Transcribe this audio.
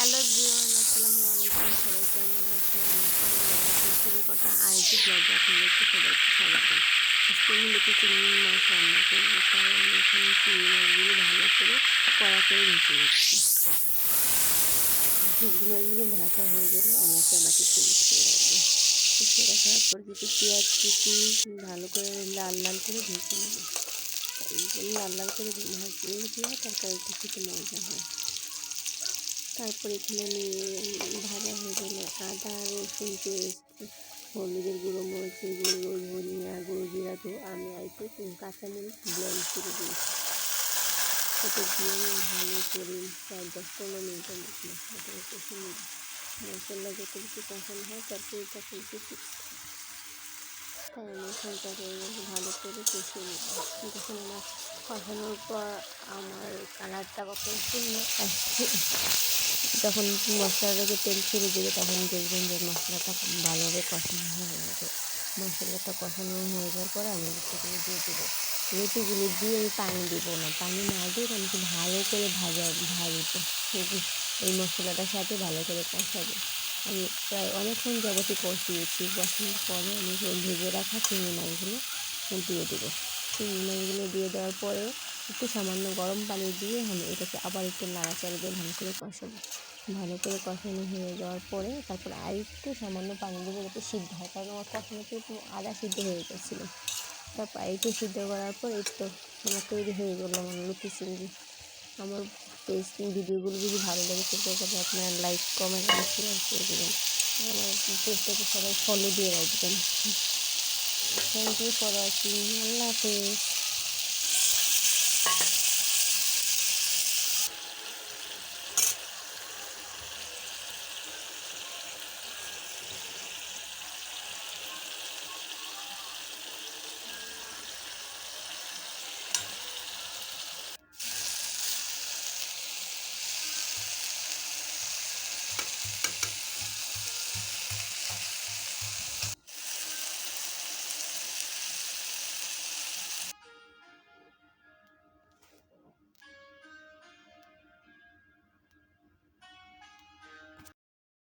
Hello বিওয়ান আসসালামু আলাইকুম। সবাই কেমন আছেন? আমি কথা আইটি ব্লগ আপনাদেরকে সবাইকে স্বাগত আজকে আমি লিখে চিংড়ি মাছ রান্না করব, তাই আমি এখানে চিংড়ি মাছগুলো ভালো করে কড়া করে ভেজে নিচ্ছি। চিংড়ি মাছগুলো ভাজা হয়ে গেলে আমি একটা বাটিতে উঠিয়ে রাখব। উঠিয়ে রাখার পর কিছু পেঁয়াজ, কুচি, ভালো করে লাল লাল করে ভেজে নেব। লাল লাল করে ভাজলে কী হয়? তরকারিটা খেতে মজা হয়। তারপর এখানে আমি ভাজা হয়ে গেলে আদা, রসুন, পেস্ট, হলুদের গুঁড়ো, মরিচের গুঁড়ো, ধনিয়া গুঁড়ো, জিরা গুঁড়ো আমি আর একটু কাঁচামরিচ ব্লেন্ড করে দিয়েছি। সেটা দিয়ে আমি ভালো করে প্রায় দশ পনেরো মিনিটের মতো মশলাটা কষে নিই মশলা যত বেশি কষানো হয় তারপরে তরকারিটা কিন্তু তাই আমি এখানটাকে ভালো করে কষে নিই যখন আমার কষানোর পর আমার কালারটা কত সুন্দর আসছে। যখন মশলাটাকে তেল ছেড়ে দেবে, তখন দেখবেন যে মশলাটা ভালোভাবে কষানো হয়ে গেছে মশলাটা কষানো হয়ে যাওয়ার পরে আমি রুটিগুলো দিয়ে দেবো। রুটিগুলো দিয়ে আমি পানি দেবো না। পানি না দিয়ে আমি ভালো করে ভাজা, ভাজবো। এই মশলাটার সাথে ভালো করে কষাবো। আমি প্রায় অনেকক্ষণ যাবতীয় কষিয়েছি। কষানোর পরে আমি ভেজে রাখা চিংড়ি মাছগুলো দিয়ে দেবো। চিংড়ি মাছগুলো দিয়ে দেওয়ার পরে একটু সামান্য গরম পানি দিয়ে আমি এটাকে আবার একটু নাড়াচাড়া দিয়ে ভালো করে কষাবো। ভালো করে কষানো হয়ে যাওয়ার পরে তারপর আর একটু সামান্য পানি দেবো যাতে সিদ্ধ হয়। কারণ আমার একটু আদা সিদ্ধ হয়ে গেছিল। তারপর একটু সিদ্ধ করার পর তো আমার তৈরি হয়ে গেলো আমার লুচি চিংড়ি আমার টেস্ট ভিডিওগুলো যদি ভালো লাগে সেটা আপনারা লাইক কমেন্ট আর শেয়ার করে দেবেন। আমার পেজটাকে সবাই ফলো দিয়ে রাখবেন। Thank you for watching Allah হাফেজ।